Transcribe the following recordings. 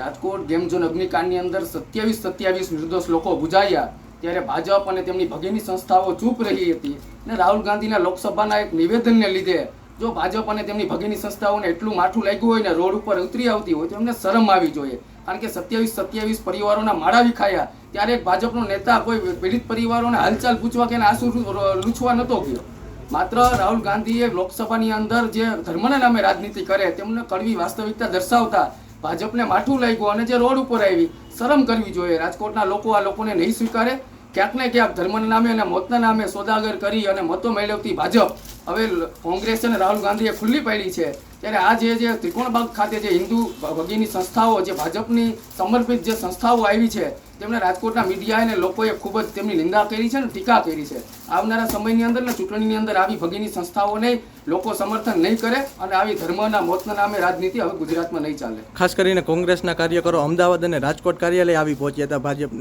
Rajkot game zone અગ્નિકાંડની અંદર સત્યાવીસ સત્યાવીસ નિર્દોષ લોકો બુજાયા. ત્યારે ભાજપ અને તેમની ભગીની સંસ્થાઓ ચૂપ રહી હતી અને રાહુલ ગાંધીના લોકસભાના એક નિવેદનને લીધે જો ભાજપ અને તેમની ભગીની સંસ્થાઓને એટલું માઠું લાગ્યું હોય ને રોડ ઉપર ઉતરી આવતી હોય તો એમને શરમ આવી જોઈએ. કારણ કે સત્યાવીસ સત્યાવીસ પરિવારોના માળા વિખાયા. ત્યારે એક ભાજપનો નેતા કોઈ પીડિત પરિવારોને હાલચાલ પૂછવા કે આંસુ લૂછવા નહોતો ગયો. માત્ર રાહુલ ગાંધીએ લોકસભાની અંદર જે ધર્મના નામે રાજનીતિ કરે તેમને કડવી વાસ્તવિકતા દર્શાવતા ભાજપને માઠું લાગ્યું અને જે રોડ ઉપર આવી, શરમ કરવી જોઈએ. રાજકોટના લોકો આ લોકોને નહીં સ્વીકારે. ક્યાંક ને ક્યાંક ધર્મના નામે અને મતના નામે સોદાગર કરી અને મતો મેળવતી ભાજપ હવે કોંગ્રેસ અને રાહુલ ગાંધીએ ખુલ્લી પાડી છે. ત્યારે આ જે જે ત્રિકોણબાગ ખાતે જે હિન્દુ ભગીની સંસ્થાઓ, જે ભાજપની સમર્પિત જે સંસ્થાઓ આવી છે તેમણે રાજકોટના મીડિયા અને લોકોએ ખૂબ જ તેમની નિંદા કરી છે અને ટીકા કરી છે. આવનારા સમયની અંદર ને ચૂંટણીની અંદર આવી ભગીની સંસ્થાઓને લોકો સમર્થન નહીં કરે અને આવી ધર્મના મોતના નામે રાજનીતિ હવે ગુજરાતમાં નહીં ચાલે. ખાસ કરીને કોંગ્રેસના કાર્યકરો અમદાવાદ અને રાજકોટ કાર્યાલય આવી પહોંચ્યા હતા ભાજપ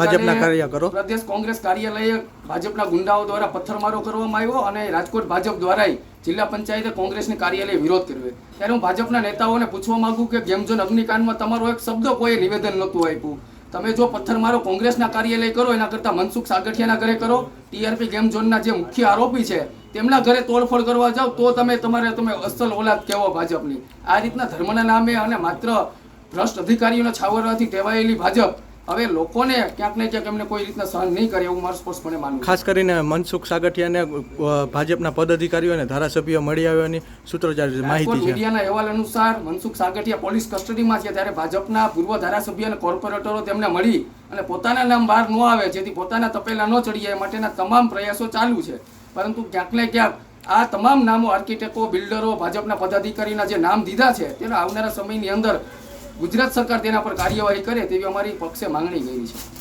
ભાજપના કાર્યકરો. પ્રદેશ કોંગ્રેસ કાર્યાલયે ભાજપના ગુંડાઓ દ્વારા પથ્થરમારો કરવામાં આવ્યો અને રાજકોટ ભાજપ દ્વારા જિલ્લા પંચાયતે કોંગ્રેસની કાર્યાલય વિરોધ કર્યો. ત્યારે હું ભાજપના નેતાઓને પૂછવા માંગુ કે ગેમઝોન અગ્નિકાંડમાં તમારો એક શબ્દ કોઈ નિવેદન નહોતું આપ્યું. તમે જો પથ્થર મારો કોંગ્રેસના કાર્યાલય કરો, એના કરતા મનસુખ સાગઠિયાના ઘરે કરો, ટીઆરપી ગેમ ઝોનના જે મુખ્ય આરોપી છે, તેમના ઘરે તોડફોડ કરવા જાઓ, તો તમે તમારે તમે અસલ ઓલાદ કહેવો ભાજપની. આ રીતના ધર્મના નામે અને માત્ર ભ્રષ્ટ અધિકારીઓને છાવરવાથી ટેવાયેલી ભાજપ હવે લોકોને ક્યાંક ને ક્યાંક એમને કોઈ રીતના સહન નહીં કરે એવું મારું સ્પષ્ટપણે માનવું ખાસ કરીને મનસુખ સાગઠિયાને ભાજપના પદાધિકારીઓ અને ધારાસભ્યો મળી આવ્યાની સૂત્રોચ્ચાર માહિતી છે. મીડિયાના અહેવાલ અનુસાર મનસુખ સાગઠિયા પોલીસ કસ્ટડીમાં છે ત્યારે ભાજપના પૂર્વ ધારાસભ્ય અને કોર્પોરેટરો તેમને મળી અને પોતાના નામ બહાર ન આવે જેથી પોતાના તપેલા ન ચડી જાય માટેના તમામ પ્રયાસો ચાલુ છે. પરંતુ ક્યાંક ને ક્યાંક આ તમામ નામો આર્કિટેક્ટો બિલ્ડરો ભાજપના પદાધિકારીના જે નામ દીધા છે તેના આવનારા સમયની અંદર ગુજરાત સરકાર તેના પર કાર્યવાહી કરે તેવી અમારી પક્ષે માંગણી કરી છે.